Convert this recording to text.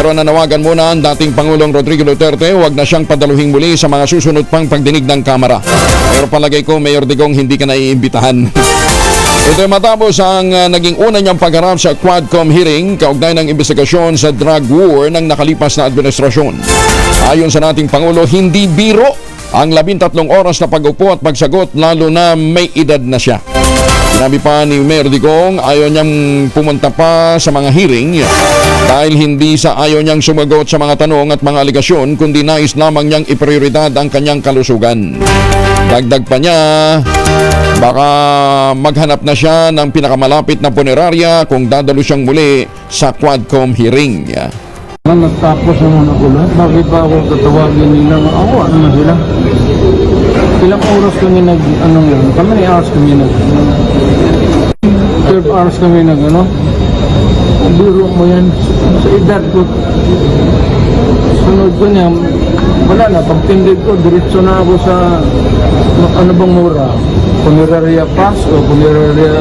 Pero nanawagan muna ang dating Pangulong Rodrigo Duterte huwag na siyang padaluhin muli sa mga susunod pang pagdinig ng Kamara. Pero palagay ko, Mayor Digong, hindi ka naiimbitahan. Ito matapos ang uh, naging una niyang pagharap sa Quadcom hearing kaugnay ng investigasyon sa drug war ng nakalipas na administrasyon. Ayon sa nating Pangulo, hindi biro ang labintatlong oras na pag-upo at pagsagot lalo na may edad na siya. Sinabi pa ni Mayor Digong ayaw niyang pumunta pa sa mga hearing dahil hindi sa ayaw niyang sumagot sa mga tanong at mga aligasyon kundi nais lamang niyang iprioridad ang kanyang kalusugan. Dagdag pa niya, baka maghanap na siya ng pinakamalapit na punerarya kung dadalo siyang muli sa Quadcom hearing. Man, natapos naman ako lahat. Bakit pa ako tatawagin nila? Awa naman sila. Ilang oras kami nag, ano yun? Kami ni hours kami nag, 12 hours kami nag, ano? Biro mo yan. Sa edad ko, sunod ko niya, wala na, pagtindig ko, diretso na ako sa, ano bang mura? Punerarya pass o punerarya